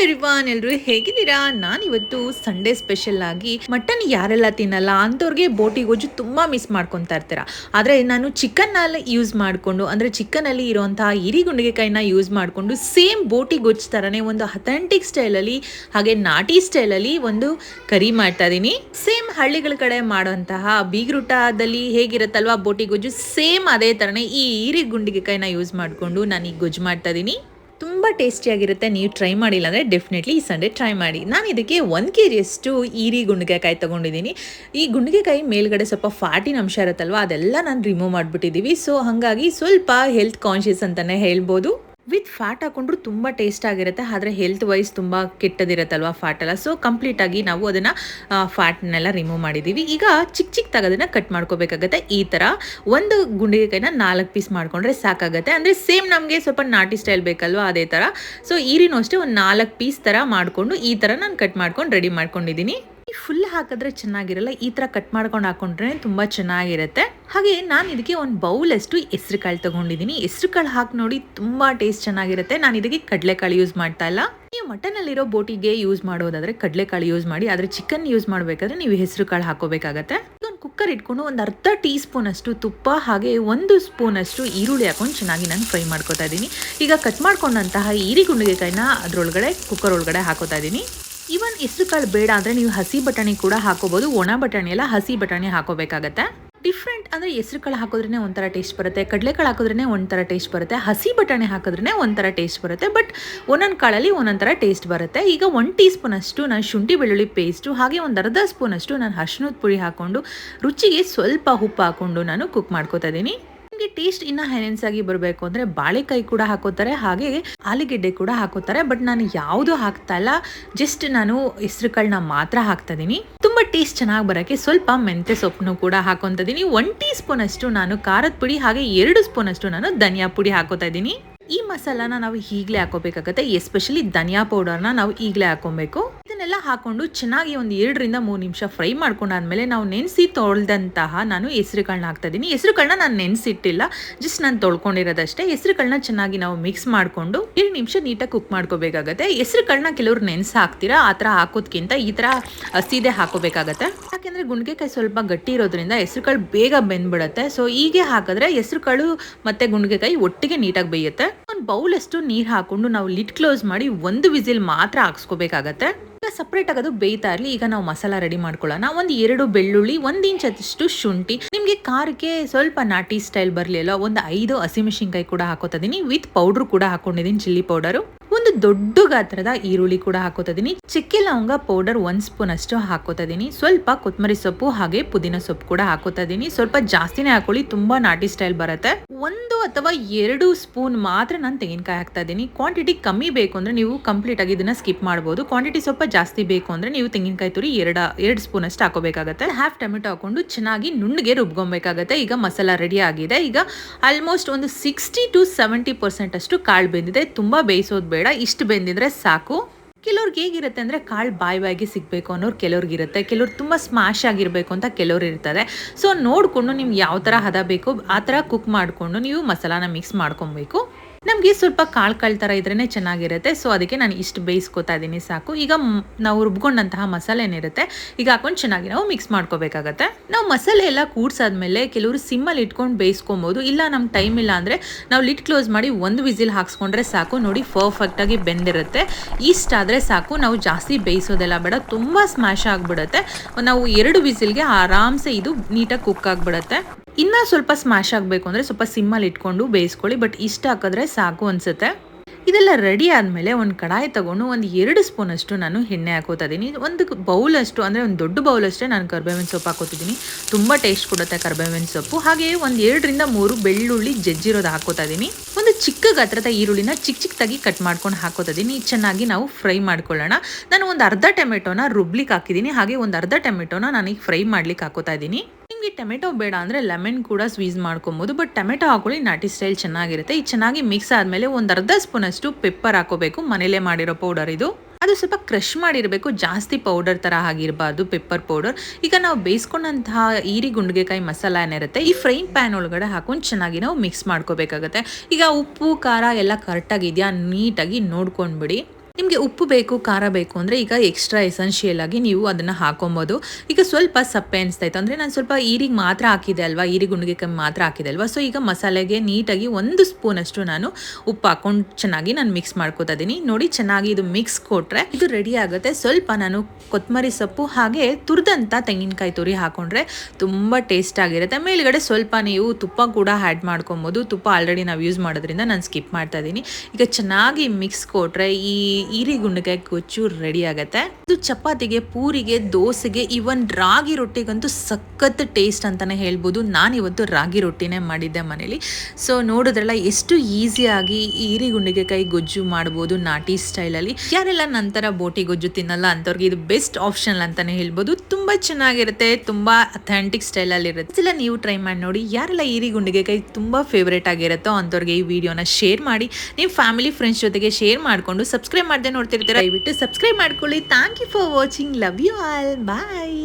Everyone ಎಲ್ಲರೂ ಹೇಗಿದ್ದೀರಾ? ನಾನು ಇವತ್ತು ಸಂಡೇ ಸ್ಪೆಷಲ್ ಆಗಿ ಮಟನ್ ಯಾರೆಲ್ಲ ತಿನ್ನಲ್ಲ ಅಂಥವ್ರಿಗೆ ಬೋಟಿ ಗೊಜ್ಜು ತುಂಬ ಮಿಸ್ ಮಾಡ್ಕೊತಾ ಇರ್ತೀರ. ಆದರೆ ನಾನು ಚಿಕನ್ನಲ್ಲಿ ಯೂಸ್ ಮಾಡಿಕೊಂಡು, ಅಂದರೆ ಚಿಕನಲ್ಲಿ ಇರುವಂತಹ ಇರಿಗುಂಡಿಗೆಕಾಯಿನ ಯೂಸ್ ಮಾಡಿಕೊಂಡು ಸೇಮ್ ಬೋಟಿ ಗೊಜ್ಜು ಥರನೇ ಒಂದು ಅಥೆಂಟಿಕ್ ಸ್ಟೈಲಲ್ಲಿ ಹಾಗೆ ನಾಟಿ ಸ್ಟೈಲಲ್ಲಿ ಒಂದು ಕರಿ ಮಾಡ್ತಾ ಇದ್ದೀನಿ. ಸೇಮ್ ಹಳ್ಳಿಗಳ ಕಡೆ ಮಾಡುವಂತಹ ಬೀಗ್ರೂಟದಲ್ಲಿ ಹೇಗಿರುತ್ತಲ್ವಾ ಬೋಟಿ ಗೊಜ್ಜು ಸೇಮ್ ಅದೇ ಥರನೇ ಈ ಈರಿ ಗುಂಡಿಗೆಕಾಯಿನ ಯೂಸ್ ಮಾಡಿಕೊಂಡು ನಾನು ಈ ಗೊಜ್ಜು ಮಾಡ್ತಾ ಇದ್ದೀನಿ. ತುಂಬ ಟೇಸ್ಟಿಯಾಗಿರುತ್ತೆ. ನೀವು ಟ್ರೈ ಮಾಡಿಲ್ಲ ಅಂದರೆ ಡೆಫಿನೆಟ್ಲಿ ಈ ಸಂಡೇ ಟ್ರೈ ಮಾಡಿ. ನಾನು ಇದಕ್ಕೆ ಒಂದು ಕೆ ಜಿಯಷ್ಟು ಈರಿ ಗುಂಡಿಗೆಕಾಯಿ ತೊಗೊಂಡಿದ್ದೀನಿ. ಈ ಗುಂಡಿಗೆಕಾಯಿ ಮೇಲ್ಗಡೆ ಸ್ವಲ್ಪ ಫ್ಯಾಟಿನ ಅಂಶ ಇರುತ್ತಲ್ವ, ಅದೆಲ್ಲ ನಾನು ರಿಮೂವ್ ಮಾಡಿಬಿಟ್ಟಿದ್ದೀವಿ. ಸೊ ಹಾಗಾಗಿ ಸ್ವಲ್ಪ ಹೆಲ್ತ್ ಕಾನ್ಷಿಯಸ್ ಅಂತಲೇ ಹೇಳ್ಬೋದು. ವಿತ್ ಫ್ಯಾಟ್ ಹಾಕೊಂಡ್ರು ತುಂಬ ಟೇಸ್ಟ್ ಆಗಿರುತ್ತೆ, ಆದರೆ ಹೆಲ್ತ್ ವೈಸ್ ತುಂಬ ಕೆಟ್ಟದಿರುತ್ತಲ್ವ ಫ್ಯಾಟ್ ಎಲ್ಲ? ಸೊ ಕಂಪ್ಲೀಟಾಗಿ ನಾವು ಅದನ್ನು ಫ್ಯಾಟ್ನೆಲ್ಲ ರಿಮೂವ್ ಮಾಡಿದ್ದೀವಿ ಈಗ ಚಿಕ್ಕ ಚಿಕ್ಕದಾಗಿ ಅದನ್ನು ಕಟ್ ಮಾಡ್ಕೋಬೇಕಾಗತ್ತೆ. ಈ ಥರ ಒಂದು ಗುಂಡಿಗೆಕಾಯಿನ ನಾಲ್ಕು ಪೀಸ್ ಮಾಡ್ಕೊಂಡ್ರೆ ಸಾಕಾಗುತ್ತೆ. ಅಂದರೆ ಸೇಮ್ ನಮಗೆ ಸ್ವಲ್ಪ ನಾಟಿ ಸ್ಟೈಲ್ ಬೇಕಲ್ವ ಅದೇ ಥರ ಸೊ ಈರಿನೂ ಅಷ್ಟೇ ಒಂದು ನಾಲ್ಕು ಪೀಸ್ ಥರ ಮಾಡಿಕೊಂಡು ಈ ಥರ ನಾನು ಕಟ್ ಮಾಡ್ಕೊಂಡು ರೆಡಿ ಮಾಡ್ಕೊಂಡಿದ್ದೀನಿ. ಫುಲ್ ಹಾಕಿದ್ರೆ ಚೆನ್ನಾಗಿರಲ್ಲ, ಈ ಥರ ಕಟ್ ಮಾಡ್ಕೊಂಡು ಹಾಕೊಂಡ್ರೆ ತುಂಬ ಚೆನ್ನಾಗಿರುತ್ತೆ. ಹಾಗೆ ನಾನು ಇದಕ್ಕೆ ಒಂದು ಬೌಲ್ ಅಷ್ಟು ಹೆಸ್ರು ಕಾಳು ತೊಗೊಂಡಿದ್ದೀನಿ ಹೆಸ್ರು ಕಾಳು ಹಾಕಿ ನೋಡಿ ತುಂಬ ಟೇಸ್ಟ್ ಚೆನ್ನಾಗಿರುತ್ತೆ. ನಾನು ಇದಕ್ಕೆ ಕಡಲೆಕಾಳು ಯೂಸ್ ಮಾಡ್ತಾ ಇಲ್ಲ. ನೀವು ಮಟನಲ್ಲಿರೋ ಬೋಟಿಗೆ ಯೂಸ್ ಮಾಡೋದಾದ್ರೆ ಕಡಲೆಕಾಳು ಯೂಸ್ ಮಾಡಿ, ಆದರೆ ಚಿಕನ್ ಯೂಸ್ ಮಾಡಬೇಕಾದ್ರೆ ನೀವು ಹೆಸರು ಕಾಳು ಹಾಕೋಬೇಕಾಗತ್ತೆ. ಒಂದು ಕುಕ್ಕರ್ ಇಟ್ಕೊಂಡು ಒಂದು ಅರ್ಧ ಟೀ ಸ್ಪೂನ್ ಅಷ್ಟು ತುಪ್ಪ, ಹಾಗೆ ಒಂದು ಸ್ಪೂನ್ ಅಷ್ಟು ಈರುಳ್ಳಿ ಹಾಕೊಂಡು ಚೆನ್ನಾಗಿ ನಾನು ಫ್ರೈ ಮಾಡ್ಕೋತಾ ಇದ್ದೀನಿ ಈಗ ಕಟ್ ಮಾಡ್ಕೊಂಡಂತಹ ಈರಿ ಗುಂಡಿಗೆಕಾಯಿನ ಅದರೊಳಗಡೆ ಕುಕ್ಕರ್ ಒಳಗಡೆ ಹಾಕೋತಾ ಇದ್ದೀನಿ ಇವನ್ ಹೆಸರು ಕಾಳು ಬೇಡ ಅಂದರೆ ನೀವು ಹಸಿ ಬಟಾಣಿ ಕೂಡ ಹಾಕೋಬೋದು. ಒಣ ಬಟಾಣಿ ಎಲ್ಲ ಹಸಿ ಬಟಾಣಿ ಹಾಕೋಬೇಕಾಗತ್ತೆ. ಡಿಫ್ರೆಂಟ್ ಅಂದರೆ ಹೆಸರು ಕಾಳು ಹಾಕೋದ್ರೇ ಒಂಥರ ಟೇಸ್ಟ್ ಬರುತ್ತೆ, ಕಡಲೆಕಾಳು ಹಾಕೋದ್ರೇ ಒಂಥರ ಟೇಸ್ಟ್ ಬರುತ್ತೆ, ಹಸಿ ಬಟಾಣಿ ಹಾಕಿದ್ರೇ ಒಂಥರ ಟೇಸ್ಟ್ ಬರುತ್ತೆ ಬಟ್ ಒಂದೊಂದು ಕಾಳಲ್ಲಿ ಒಂದೊಂದು ಟೇಸ್ಟ್ ಬರುತ್ತೆ. ಈಗ ಒನ್ ಟೀ ಸ್ಪೂನ್ ಅಷ್ಟು ನಾನು ಶುಂಠಿ ಬೆಳ್ಳುಳ್ಳಿ ಪೇಸ್ಟು ಹಾಗೆ ಒಂದು ಅರ್ಧ ಸ್ಪೂನಷ್ಟು ನಾನು ಅರ್ಶಿನದ ಪುಡಿ ಹಾಕ್ಕೊಂಡು ರುಚಿಗೆ ಸ್ವಲ್ಪ ಉಪ್ಪು ಹಾಕ್ಕೊಂಡು ನಾನು ಕುಕ್ ಮಾಡ್ಕೋತಾ ಇದ್ದೀನಿ. ಟೇಸ್ಟ್ ಇನ್ನ ಹೆನೆನ್ಸ್ ಆಗಿ ಬರಬೇಕು ಅಂದ್ರೆ ಬಾಳೆಕಾಯಿ ಕೂಡ ಹಾಕೋತಾರೆ, ಹಾಗೆ ಆಲೂಗೆಡ್ಡೆ ಕೂಡ ಹಾಕೋತಾರೆ, ಬಟ್ ನಾನು ಯಾವುದು ಹಾಕ್ತಾ ಇಲ್ಲ. ಜಸ್ಟ್ ನಾನು ಹೆಸರು ಕಾಳನ್ನ ಮಾತ್ರ ಹಾಕ್ತಾ ಇದ್ದೀನಿ ತುಂಬಾ ಟೇಸ್ಟ್ ಚೆನ್ನಾಗಿ ಬರೋಕ್ಕೆ ಸ್ವಲ್ಪ ಮೆಂತೆ ಸೊಪ್ಪನ್ನು ಕೂಡ ಹಾಕೊಂತ ಇದೀನಿ. ಒನ್ ಟೀ ಸ್ಪೂನ್ ಅಷ್ಟು ನಾನು ಖಾರದ ಪುಡಿ, ಹಾಗೆ ಎರಡು ಸ್ಪೂನ್ ಅಷ್ಟು ನಾನು ಧನಿಯಾ ಪುಡಿ ಹಾಕೋತಾ ಇದ್ದೀನಿ ಈ ಮಸಾಲಾನ ನಾವು ಈಗಲೇ ಹಾಕೋಬೇಕಾಗತ್ತೆ ಎಸ್ಪೆಷಲಿ ಧನಿಯಾ ಪೌಡರ್ನ ನಾವು ಈಗಲೇ ಹಾಕೊಬೇಕು. ಇದನ್ನೆಲ್ಲ ಹಾಕೊಂಡು ಚೆನ್ನಾಗಿ ಒಂದು ಎರಡರಿಂದ ಮೂರು ನಿಮಿಷ ಫ್ರೈ ಮಾಡ್ಕೊಂಡಾದ್ಮೇಲೆ ನಾವು ನೆನೆಸಿ ತೊಳೆದಂತಹ ನಾನು ಹೆಸರು ಕಾಳನ್ನ ಹಾಕ್ತಾ ಇದ್ದೀನಿ. ಹೆಸರು ಕಾಳನ್ನ ನಾನು ನೆನೆಸಿಟ್ಟಿಲ್ಲ ಜಸ್ಟ್ ನಾನು ತೊಳ್ಕೊಂಡಿರೋದಷ್ಟೇ. ಹೆಸರು ಕಾಳನ್ನ ಚೆನ್ನಾಗಿ ನಾವು ಮಿಕ್ಸ್ ಮಾಡಿಕೊಂಡು ಎರಡು ನಿಮಿಷ ನೀಟಾಗಿ ಕುಕ್ ಮಾಡ್ಕೋಬೇಕಾಗತ್ತೆ. ಹೆಸರು ಕೆಲವರು ನೆನೆಸಿ ಹಾಕ್ತೀರಾ ಆ ಥರ ಹಾಕೋದ್ಕಿಂತ ಈ ಥರ ಹಸಿದೆ ಹಾಕೋಬೇಕಾಗತ್ತೆ. ಯಾಕೆಂದರೆ ಗುಂಡಿಗೆಕಾಯಿ ಸ್ವಲ್ಪ ಗಟ್ಟಿ ಇರೋದ್ರಿಂದ ಹೆಸರು ಕಾಳು ಬೇಗ ಬೆಂದ್ಬಿಡತ್ತೆ. ಸೊ ಹೀಗೆ ಹಾಕಿದ್ರೆ ಹೆಸರು ಕಾಳು ಮತ್ತು ಗುಂಡಿಗೆಕಾಯಿ ಒಟ್ಟಿಗೆ ನೀಟಾಗಿ ಬೇಯುತ್ತೆ. ಒಂದು ಬೌಲ್ ಅಷ್ಟು ನೀರು ಹಾಕೊಂಡು ನಾವು ಲಿಡ್ ಕ್ಲೋಸ್ ಮಾಡಿ ಒಂದು ವಿಸಿಲ್ ಮಾತ್ರ ಹಾಕ್ಸ್ಕೋಬೇಕಾಗತ್ತೆ. ಈಗ ಸಪ್ರೇಟ್ ಆಗೋದು ಬೇಯ್ತಾ ಇರಲಿ, ಈಗ ನಾವು ಮಸಾಲ ರೆಡಿ ಮಾಡ್ಕೊಳ್ಳೋಣ. ಒಂದು ಎರಡು ಬೆಳ್ಳುಳ್ಳಿ, ಒಂದು ಇಂಚಷ್ಟು ಶುಂಠಿ. ನಿಮಗೆ ಖಾರಕ್ಕೆ ಸ್ವಲ್ಪ ನಾಟಿ ಸ್ಟೈಲ್ ಬರಲಿಲ್ಲ, ಒಂದು ಐದು ಹಸಿಮೆಣಸಿನ್ಕಾಯಿ ಕೂಡ ಹಾಕೋತಿದ್ದೀನಿ ವಿತ್ ಪೌಡ್ರ್ ಕೂಡ ಹಾಕೊಂಡಿದ್ದೀನಿ ಚಿಲ್ಲಿ ಪೌಡರು ದೊಡ್ಡ ಗಾತ್ರದ ಈರುಳ್ಳಿ ಕೂಡ ಹಾಕೋತಾ ಇದೀನಿ ಚಿಕ್ಕಿ ಲವಂಗ ಪೌಡರ್ ಒಂದ್ ಸ್ಪೂನ್ ಅಷ್ಟು ಹಾಕೋತಾ ಇದೀನಿ ಸ್ವಲ್ಪ ಕೊತ್ತಂಬರಿ ಸೊಪ್ಪು ಹಾಗೆ ಪುದೀನ ಸೊಪ್ಪು ಕೂಡ ಹಾಕೋತಾ ಇದೀನಿ ಸ್ವಲ್ಪ ಜಾಸ್ತಿನೇ ಹಾಕೊಳ್ಳಿ, ತುಂಬಾ ನಾಟಿ ಸ್ಟೈಲ್ ಬರುತ್ತೆ. ಒಂದು ಅಥವಾ ಎರಡು ಸ್ಪೂನ್ ಮಾತ್ರ ನಾನು ತೆಂಗಿನಕಾಯಿ ಹಾಕ್ತಾ ಇದ್ದೀನಿ ಕ್ವಾಂಟಿಟಿ ಕಮ್ಮಿ ಬೇಕು ಅಂದ್ರೆ ನೀವು ಕಂಪ್ಲೀಟ್ ಆಗಿ ಇದನ್ನ ಸ್ಕಿಪ್ ಮಾಡಬಹುದು ಕ್ವಾಂಟಿಟಿ ಸ್ವಲ್ಪ ಜಾಸ್ತಿ ಬೇಕು ಅಂದ್ರೆ ನೀವು ತೆಂಗಿನಕಾಯಿ ತುರಿ ಎರಡ, ಎರಡು ಸ್ಪೂನ್ ಅಷ್ಟು ಹಾಕೋಬೇಕಾಗತ್ತೆ. ಹಾಫ್ ಟೊಮೆಟೊ ಹಾಕೊಂಡು ಚೆನ್ನಾಗಿ ನುಣ್ಣಗೆ ರುಬ್ಕೊಬೇಕಾಗತ್ತೆ. ಈಗ ಮಸಾಲ ರೆಡಿ ಆಗಿದೆ. ಈಗ ಆಲ್ಮೋಸ್ಟ್ ಒಂದು ಸಿಕ್ಸ್ಟಿ ಟು ಸೆವೆಂಟಿ ಪರ್ಸೆಂಟ್ ಅಷ್ಟು ಕಾಳು ಬೆಂದಿದೆ. ತುಂಬಾ ಬೇಯಿಸೋದು ಬೇಡ. ಇಷ್ಟು ಬೆಂದಿದ್ರೆ ಸಾಕು. ಕೆಲವ್ರಿಗೆ ಹೇಗಿರುತ್ತೆ ಅಂದರೆ ಕಾಳು ಬಾಯಿ ಬಾಯಿಗೆ ಸಿಗಬೇಕು ಅನ್ನೋರು ಕೆಲವ್ರಿಗಿರುತ್ತೆ. ಕೆಲವ್ರು ತುಂಬ ಸ್ಮಾಶ್ ಆಗಿರಬೇಕು ಅಂತ ಕೆಲವ್ರು ಇರ್ತಾರೆ. ಸೊ ನೋಡಿಕೊಂಡು ನಿಮ್ಗೆ ಯಾವ ಥರ ಹದ ಬೇಕು ಆ ಥರ ಕುಕ್ ಮಾಡಿಕೊಂಡು ನೀವು ಮಸಾಲಾನ ಮಿಕ್ಸ್ ಮಾಡ್ಕೊಬೇಕು. ನಮಗೆ ಸ್ವಲ್ಪ ಕಾಳು ಕಾಳು ಥರ ಇದ್ರೇ ಚೆನ್ನಾಗಿರುತ್ತೆ. ಸೊ ಅದಕ್ಕೆ ನಾನು ಇಷ್ಟು ಬೇಯಿಸ್ಕೊತಾ ಇದ್ದೀನಿ ಸಾಕು. ಈಗ ನಾವು ರುಬ್ಕೊಂಡಂತಹ ಮಸಾಲೆ ಏನಿರುತ್ತೆ, ಈಗ ಹಾಕೊಂಡು ಚೆನ್ನಾಗಿ ನಾವು ಮಿಕ್ಸ್ ಮಾಡ್ಕೋಬೇಕಾಗತ್ತೆ. ನಾವು ಮಸಾಲೆ ಎಲ್ಲ ಕೂಡ್ಸಾದ್ಮೇಲೆ ಕೆಲವರು ಸಿಮ್ಮಲ್ಲಿ ಇಟ್ಕೊಂಡು ಬೇಯಿಸ್ಕೊಬೋದು. ಇಲ್ಲ ನಮ್ಗೆ ಟೈಮ್ ಇಲ್ಲ ಅಂದರೆ ನಾವು ಲಿಟ್ ಕ್ಲೋಸ್ ಮಾಡಿ ಒಂದು ವಿಸಿಲ್ ಹಾಕ್ಸ್ಕೊಂಡ್ರೆ ಸಾಕು. ನೋಡಿ ಪರ್ಫೆಕ್ಟಾಗಿ ಬೆಂದಿರುತ್ತೆ. ಇಷ್ಟಾದರೆ ಸಾಕು. ನಾವು ಜಾಸ್ತಿ ಬೇಯಿಸೋದೆಲ್ಲ ಬೇಡ. ತುಂಬ ಸ್ಮ್ಯಾಶ್ ಆಗಿಬಿಡುತ್ತೆ. ನಾವು ಎರಡು ವಿಸಿಲ್ಗೆ ಆರಾಮ್ಸೆ ಇದು ನೀಟಾಗಿ ಕುಕ್ ಆಗಿಬಿಡುತ್ತೆ. ಇನ್ನೂ ಸ್ವಲ್ಪ ಸ್ಮ್ಯಾಶ್ ಆಗಬೇಕು ಅಂದರೆ ಸ್ವಲ್ಪ ಸಿಮ್ಮಲ್ಲಿ ಇಟ್ಕೊಂಡು ಬೇಯಿಸ್ಕೊಳ್ಳಿ ಬಟ್ ಇಷ್ಟ ಹಾಕಿದ್ರೆ ಸಾಕು ಅನಿಸುತ್ತೆ. ಇದೆಲ್ಲ ರೆಡಿ ಆದಮೇಲೆ ಒಂದು ಕಡಾಯಿ ತಗೊಂಡು ಒಂದು ಎರಡು ಸ್ಪೂನ್ ಅಷ್ಟು ನಾನು ಎಣ್ಣೆ ಹಾಕೋತಾ ಇದ್ದೀನಿ. ಒಂದು ಬೌಲಷ್ಟು ಅಂದರೆ ಒಂದು ದೊಡ್ಡ ಬೌಲಷ್ಟೇ ನಾನು ಕರ್ಬೇವಿನ ಸೊಪ್ಪು ಹಾಕೋತಿದ್ದೀನಿ. ತುಂಬ ಟೇಸ್ಟ್ ಕೊಡುತ್ತೆ ಕರ್ಬೇವಿನ ಸೊಪ್ಪು. ಹಾಗೆ ಒಂದು ಎರಡರಿಂದ ಮೂರು ಬೆಳ್ಳುಳ್ಳಿ ಜಜ್ಜಿರೋದು ಹಾಕೋತಾ ಇದ್ದೀನಿ. ಒಂದು ಚಿಕ್ಕ ಗಾತ್ರದ ಈರುಳ್ಳಿನ ಚಿಕ್ಕ ಚಿಕ್ಕದಾಗಿ ಕಟ್ ಮಾಡ್ಕೊಂಡು ಹಾಕೋತಾ ಇದ್ದೀನಿ. ಚೆನ್ನಾಗಿ ನಾವು ಫ್ರೈ ಮಾಡ್ಕೊಳ್ಳೋಣ. ನಾನು ಒಂದು ಅರ್ಧ ಟೊಮೆಟೊನ ರುಬ್ಲಿಕ್ಕೆ ಹಾಕಿದ್ದೀನಿ. ಹಾಗೆ ಒಂದು ಅರ್ಧ ಟೊಮೆಟೊನ ನಾನು ಫ್ರೈ ಮಾಡ್ಲಿಕ್ಕೆ ಹಾಕೋತಾ ಇದ್ದೀನಿ. ನಿಮಗೆ ಟೊಮೆಟೊ ಬೇಡ ಅಂದರೆ ಲೆಮನ್ ಕೂಡ ಸ್ವೀಸ್ ಮಾಡ್ಕೊಬೋದು ಬಟ್ ಟೊಮೆಟೊ ಹಾಕೊಳ್ಳಿ, ನಾಟಿ ಸ್ಟೈಲ್ ಚೆನ್ನಾಗಿರುತ್ತೆ. ಈ ಚೆನ್ನಾಗಿ ಮಿಕ್ಸ್ ಆದಮೇಲೆ ಒಂದು ಅರ್ಧ ಸ್ಪೂನ್ ಅಷ್ಟು ಪೆಪ್ಪರ್ ಹಾಕೋಬೇಕು, ಮನೇಲೇ ಮಾಡಿರೋ ಪೌಡರ್ ಇದು. ಅದು ಸ್ವಲ್ಪ ಕ್ರಷ್ ಮಾಡಿರಬೇಕು, ಜಾಸ್ತಿ ಪೌಡರ್ ಥರ ಆಗಿರಬಾರ್ದು ಪೆಪ್ಪರ್ ಪೌಡರ್ ಈಗ ನಾವು ಬೇಯಿಸ್ಕೊಂಡಂತಹ ಈರಿ ಗುಂಡಿಗೆಕಾಯಿ ಮಸಾಲ ಏನಿರುತ್ತೆ, ಈ ಫ್ರೈನ್ ಪ್ಯಾನ್ ಒಳಗಡೆ ಹಾಕೊಂಡು ಚೆನ್ನಾಗಿ ನಾವು ಮಿಕ್ಸ್ ಮಾಡ್ಕೋಬೇಕಾಗತ್ತೆ. ಈಗ ಉಪ್ಪು, ಖಾರ ಎಲ್ಲ ಕರೆಕ್ಟಾಗಿದೆಯಾ ನೀಟಾಗಿ ನೋಡ್ಕೊಂಡ್ಬಿಡಿ. ನಿಮಗೆ ಉಪ್ಪು ಬೇಕು, ಖಾರ ಬೇಕು ಅಂದರೆ ಈಗ ಎಕ್ಸ್ಟ್ರಾ ಎಸೆನ್ಷಿಯಲ್ ಆಗಿ ನೀವು ಅದನ್ನು ಹಾಕೊಬೋದು. ಈಗ ಸ್ವಲ್ಪ ಸಪ್ಪೆ ಅನಿಸ್ತಾ ಇತ್ತು. ಅಂದರೆ ನಾನು ಸ್ವಲ್ಪ ಈರಿಗೆ ಮಾತ್ರ ಹಾಕಿದೆ ಅಲ್ವಾ? ಈರಿ ಗುಂಡಿಗೆ ಮಾತ್ರ ಹಾಕಿದೆ ಅಲ್ವಾ? ಸೊ ಈಗ ಮಸಾಲೆಗೆ ನೀಟಾಗಿ ಒಂದು ಸ್ಪೂನಷ್ಟು ನಾನು ಉಪ್ಪು ಹಾಕೊಂಡು ಚೆನ್ನಾಗಿ ನಾನು ಮಿಕ್ಸ್ ಮಾಡ್ಕೋತಾ ಇದ್ದೀನಿ. ನೋಡಿ ಚೆನ್ನಾಗಿ ಇದು ಮಿಕ್ಸ್ ಕೊಟ್ಟರೆ ಇದು ರೆಡಿ ಆಗುತ್ತೆ. ಸ್ವಲ್ಪ ನಾನು ಕೊತ್ತಂಬರಿ ಸೊಪ್ಪು ಹಾಗೆ ತುರಿದಂಥ ತೆಂಗಿನಕಾಯಿ ತುರಿ ಹಾಕೊಂಡ್ರೆ ತುಂಬ ಟೇಸ್ಟ್ ಆಗಿರುತ್ತೆ. ಮೇಲ್ಗಡೆ ಸ್ವಲ್ಪ ನೀವು ತುಪ್ಪ ಕೂಡ ಆ್ಯಡ್ ಮಾಡ್ಕೊಬೋದು. ತುಪ್ಪ ಆಲ್ರೆಡಿ ನಾವು ಯೂಸ್ ಮಾಡೋದ್ರಿಂದ ನಾನು ಸ್ಕಿಪ್ ಮಾಡ್ತಾ ಇದ್ದೀನಿ. ಈಗ ಚೆನ್ನಾಗಿ ಮಿಕ್ಸ್ ಕೊಟ್ಟರೆ ಈ ಈರಿ ಗುಂಡಕಾಯಿ ಕೊಚ್ಚು ರೆಡಿ ಆಗುತ್ತೆ. ಇದು ಚಪಾತಿಗೆ, ಪೂರಿಗೆ, ದೋಸೆಗೆ ಇವನ್ ರಾಗಿ ರೊಟ್ಟಿಗಂತೂ ಸಖತ್ ಟೇಸ್ಟ್ ಅಂತಾನೆ ಹೇಳ್ಬೋದು. ನಾನು ಇವತ್ತು ರಾಗಿ ರೊಟ್ಟಿನೇ ಮಾಡಿದ್ದೆ ಮನೇಲಿ. ಸೊ ನೋಡಿದ್ರಲ್ಲ, ಎಷ್ಟು ಈಸಿಯಾಗಿ ಕೈ ಗೊಜ್ಜು ಮಾಡ್ಬೋದು ನಾಟಿ ಸ್ಟೈಲಲ್ಲಿ ಯಾರೆಲ್ಲ ನಂತರ ಬೋಟಿ ಗೊಜ್ಜು ತಿನ್ನಲ್ಲ ಅಂಥವ್ರಿಗೆ ಇದು ಬೆಸ್ಟ್ ಆಪ್ಷನ್ ಅಂತಾನೆ ಹೇಳ್ಬೋದು. ತುಂಬ ಚೆನ್ನಾಗಿರುತ್ತೆ, ತುಂಬ ಅಥೆಂಟಿಕ್ ಸ್ಟೈಲಲ್ಲಿ ಇರುತ್ತೆ. ಇಲ್ಲ ನೀವು ಟ್ರೈ ಮಾಡಿ ನೋಡಿ, ಯಾರೆಲ್ಲ ಈರಿ ಗುಂಡಿಗೆಕಾಯಿ ತುಂಬ ಫೇವ್ರೇಟ್ ಆಗಿರುತ್ತೋ ಅಂಥವ್ರಿಗೆ ಈ ವಿಡಿಯೋನ ಶೇರ್ ಮಾಡಿ. ನಿಮ್ಮ ಫ್ಯಾಮಿಲಿ ಫ್ರೆಂಡ್ಸ್ ಜೊತೆಗೆ ಶೇರ್ ಮಾಡಿಕೊಂಡು ಸಬ್ಸ್ಕ್ರೈಬ್ ಮಾಡದೆ ನೋಡ್ತಿರ್ತೀರ ದಯವಿಟ್ಟು ಸಬ್ಸ್ಕ್ರೈಬ್ ಮಾಡ್ಕೊಳ್ಳಿ thank you for watching love you all bye